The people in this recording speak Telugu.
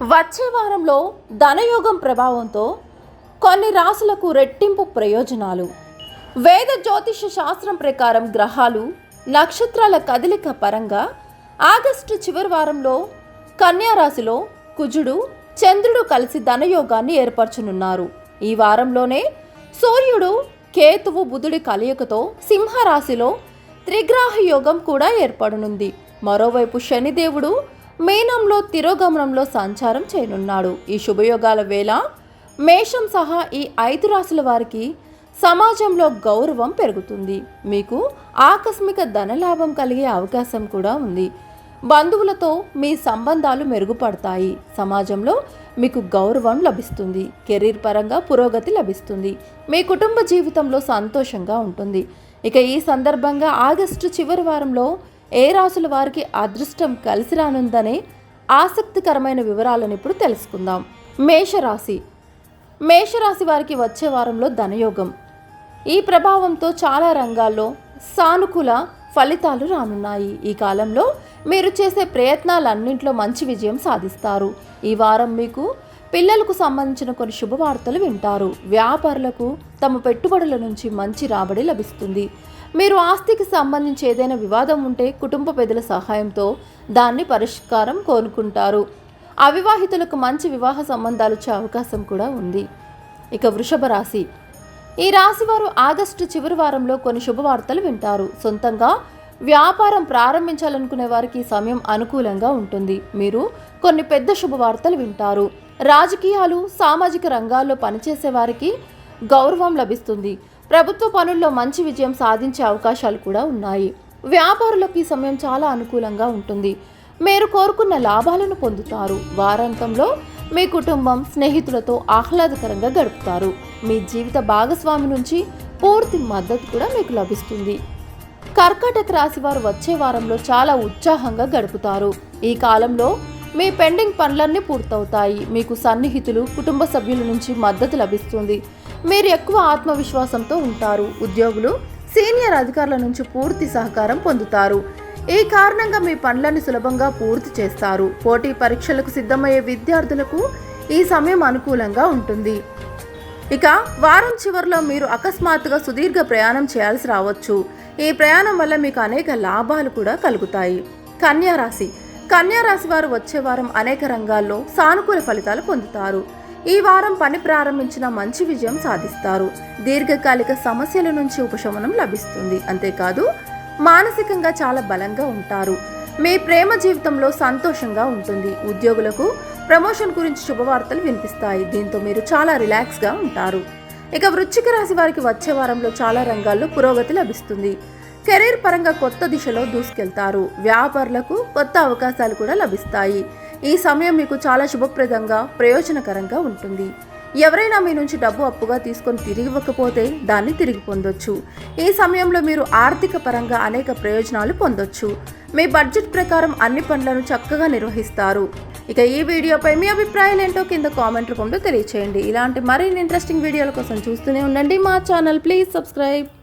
వచ్చే వారంలో ధనయోగం ప్రభావంతో కొన్ని రాసులకు రెట్టింపు ప్రయోజనాలు. వేద జ్యోతిష శాస్త్రం ప్రకారం గ్రహాలు నక్షత్రాల కదలిక పరంగా ఆగస్టు చివరి వారంలో కన్యారాశిలో కుజుడు చంద్రుడు కలిసి ధనయోగాన్ని ఏర్పరచనున్నారు. ఈ వారంలోనే సూర్యుడు కేతువు బుధుడి కలయికతో సింహరాశిలో త్రిగ్రాహ యోగం కూడా ఏర్పడనుంది. మరోవైపు శనిదేవుడు మీనంలో తిరోగమనంలో సంచారం చేయనున్నాడు. ఈ శుభయోగాల వేళ మేషం సహా ఈ ఐదు రాశుల వారికి సమాజంలో గౌరవం పెరుగుతుంది. మీకు ఆకస్మిక ధనలాభం కలిగే అవకాశం కూడా ఉంది. బంధువులతో మీ సంబంధాలు మెరుగుపడతాయి. సమాజంలో మీకు గౌరవం లభిస్తుంది. కెరీర్ పరంగా పురోగతి లభిస్తుంది. మీ కుటుంబ జీవితంలో సంతోషంగా ఉంటుంది. ఇక ఈ సందర్భంగా ఆగస్టు చివరి వారంలో ఏ రాసుల వారికి అదృష్టం కలిసి రానుందనే ఆసక్తికరమైన వివరాలను ఇప్పుడు తెలుసుకుందాం. మేషరాశి. మేషరాశి వారికి వచ్చే వారంలో ధనయోగం. ఈ ప్రభావంతో చాలా రంగాల్లో సానుకూల ఫలితాలు రానున్నాయి. ఈ కాలంలో మీరు చేసే ప్రయత్నాలన్నింటిలో మంచి విజయం సాధిస్తారు. ఈ వారం మీకు పిల్లలకు సంబంధించిన కొన్ని శుభవార్తలు వింటారు. వ్యాపారులకు తమ పెట్టుబడుల నుంచి మంచి రాబడి లభిస్తుంది. మీరు ఆస్తికి సంబంధించి ఏదైనా వివాదం ఉంటే కుటుంబ పెద్దల సహాయంతో దాన్ని పరిష్కారం కోరుకుంటారు. అవివాహితులకు మంచి వివాహ సంబంధాలు వచ్చే అవకాశం కూడా ఉంది. ఇక వృషభ రాశి. ఈ రాశి వారు ఆగస్టు చివరి వారంలో కొన్ని శుభవార్తలు వింటారు. సొంతంగా వ్యాపారం ప్రారంభించాలనుకునే వారికి ఈ సమయం అనుకూలంగా ఉంటుంది. మీరు కొన్ని పెద్ద శుభవార్తలు వింటారు. రాజకీయాలు సామాజిక రంగాల్లో పనిచేసే వారికి గౌరవం లభిస్తుంది. ప్రభుత్వ పనుల్లో మంచి విజయం సాధించే అవకాశాలు కూడా ఉన్నాయి. వ్యాపారులకు ఈ సమయం చాలా అనుకూలంగా ఉంటుంది. మీరు కోరుకున్న లాభాలను పొందుతారు. వారాంతంలో మీ కుటుంబం స్నేహితులతో ఆహ్లాదకరంగా గడుపుతారు. మీ జీవిత భాగస్వామి నుంచి పూర్తి మద్దతు కూడా మీకు లభిస్తుంది. కర్కాటక రాశి వారు వచ్చే వారంలో చాలా ఉత్సాహంగా గడుపుతారు. ఈ కాలంలో మీ పెండింగ్ పనులన్నీ పూర్తవుతాయి. మీకు సన్నిహితులు కుటుంబ సభ్యుల నుంచి మద్దతు లభిస్తుంది. మీరు ఎక్కువ ఆత్మవిశ్వాసంతో ఉంటారు. ఉద్యోగులు సీనియర్ అధికారుల నుంచి పూర్తి సహకారం పొందుతారు. ఈ కారణంగా మీ పనులను సులభంగా పూర్తి చేస్తారు. పోటీ పరీక్షలకు సిద్ధమయ్యే విద్యార్థులకు ఈ సమయం అనుకూలంగా ఉంటుంది. ఇక వారం చివరిలో మీరు అకస్మాత్తుగా సుదీర్ఘ ప్రయాణం చేయాల్సి రావచ్చు. ఈ ప్రయాణం వల్ల మీకు అనేక లాభాలు కూడా కలుగుతాయి. కన్యారాశి కన్యారాశి వారు వచ్చే వారం అనేక రంగాల్లో సానుకూల ఫలితాలు పొందుతారు. ఈ వారం పని ప్రారంభించిన మంచి విజయం సాధిస్తారు. దీర్ఘకాలిక సమస్యల నుంచి ఉపశమనం లభిస్తుంది. అంతేకాదు మానసికంగా చాలా బలంగా ఉంటారు. మీ ప్రేమ జీవితంలో సంతోషంగా ఉంటుంది. ఉద్యోగులకు ప్రమోషన్ గురించి శుభవార్తలు వినిపిస్తాయి. దీంతో మీరు చాలా రిలాక్స్గా ఉంటారు. ఇక వృశ్చిక రాశి వారికి వచ్చే వారంలో చాలా రంగాల్లో పురోగతి లభిస్తుంది. కెరీర్ పరంగా కొత్త దిశలో దూసుకెళ్తారు. వ్యాపారులకు కొత్త అవకాశాలు కూడా లభిస్తాయి. ఈ సమయం మీకు చాలా శుభప్రదంగా ప్రయోజనకరంగా ఉంటుంది. ఎవరైనా మీ నుంచి డబ్బు అప్పుగా తీసుకొని తిరిగి ఇవ్వకపోతే దాన్ని తిరిగి పొందొచ్చు. ఈ సమయంలో మీరు ఆర్థిక పరంగా అనేక ప్రయోజనాలు పొందొచ్చు. మీ బడ్జెట్ ప్రకారం అన్ని పనులను చక్కగా నిర్వహిస్తారు. ఇక ఈ వీడియోపై మీ అభిప్రాయాలు ఏంటో కింద కామెంట్ రూపంలో తెలియచేయండి. ఇలాంటి మరిన్ని ఇంట్రెస్టింగ్ వీడియోల కోసం చూస్తూనే ఉండండి మా ఛానల్. Please subscribe